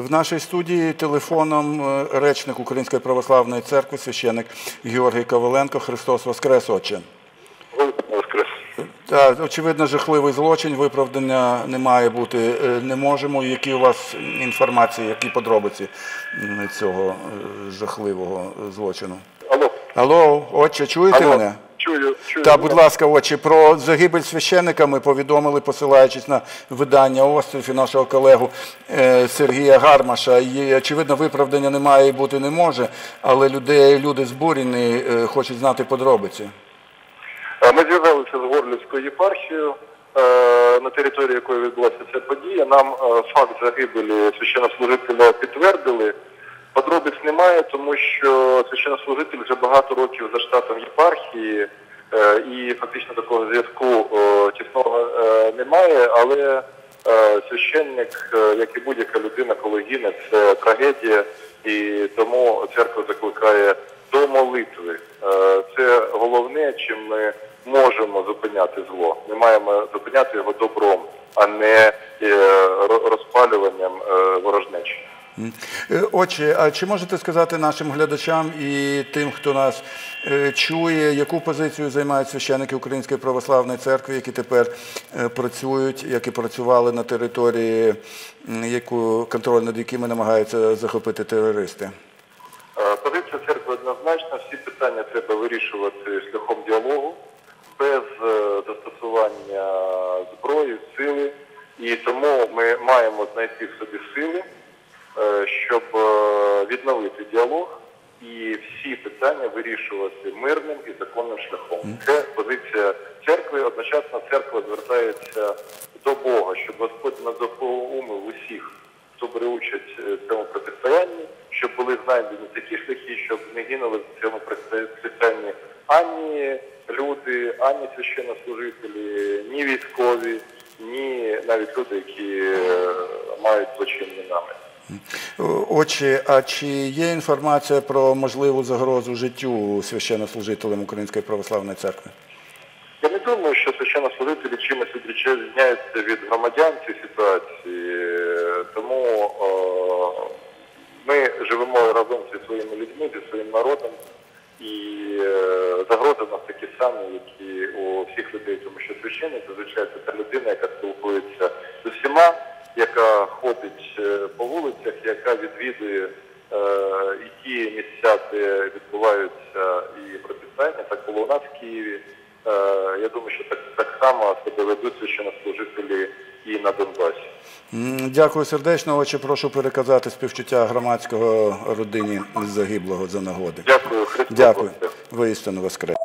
В нашій студії телефоном е, речник Української православної церкви, священик Георгій Коваленко. Христос Воскрес, Отче. Воскрес. Так, очевидно, жахливий злочин, виправдання не має бути, е, не можемо. Які у вас інформації, які подробиці цього е, жахливого злочину? Алло. Алло, отче, чуєте Алло. мене? Чую, чую. Так, будь ласка, отче, про загибель священика ми повідомили, посилаючись на видання «Острів» і нашого колегу е, Сергія Гармаша. І, очевидно, виправдання немає і бути не може, але люди, люди збурені, е, хочуть знати подробиці. Ми зв'язалися з Горлівською єпархією, е, на території якої відбулася ця подія. Нам факт загибелі священнослужителя підтвердили. Подробиць немає, тому що священнослужитель вже багато років за штатом єпархії і фактично такого зв'язку е, тісного е, немає, але е, священник, е, як і будь-яка людина, коли гине, це трагедія, і тому церква закликає до молитви. Е, Це головне, чим ми можемо зупиняти зло. Ми маємо зупиняти його добром, а не е, розпалюванням е, ворожнечі. Е, Отче, а чи можете сказати нашим глядачам і тим, хто нас е, чує, яку позицію займають священики Української православної церкви, які тепер е, працюють, які працювали на території, яку контроль над якими намагаються захопити терористи? Позиція церкви однозначна. Всі питання треба вирішувати шляхом діалогу, без застосування зброї, сили. І тому ми маємо знайти в собі сили, відновити діалог і всі питання вирішувати мирним і законним шляхом. Це позиція церкви. Одночасно церква звертається до Бога, щоб Господь надоумив усіх, хто бере участь е, в цьому протистоянні, щоб були знайдені такі шляхи, щоб не гинули в цьому протистоянні ані люди, ані священнослужителі, ні військові, ні навіть люди, які е, мають злочинні наміри. Е, Отче, а чи є інформація про можливу загрозу життю священнослужителям Української православної церкви? Я не думаю, що священнослужителі чимось відрізняються від громадян цій ситуації, тому ми живемо разом зі своїми людьми, зі своїм народом, і е, загрози в нас такі самі, як і у всіх людей, тому що священник зазвичай це та людина, яка спілкується з усіма, по яка відвідує е, і ті місця, де відбуваються і протистояння, так було у нас в Києві. Е, Я думаю, що так, так само себе ведуть священнослужителі і на Донбасі. Дякую сердечно. Отче, прошу переказати співчуття громадського родині загиблого за нагоди. Дякую, Христос. Дякую. Воістину воскрес.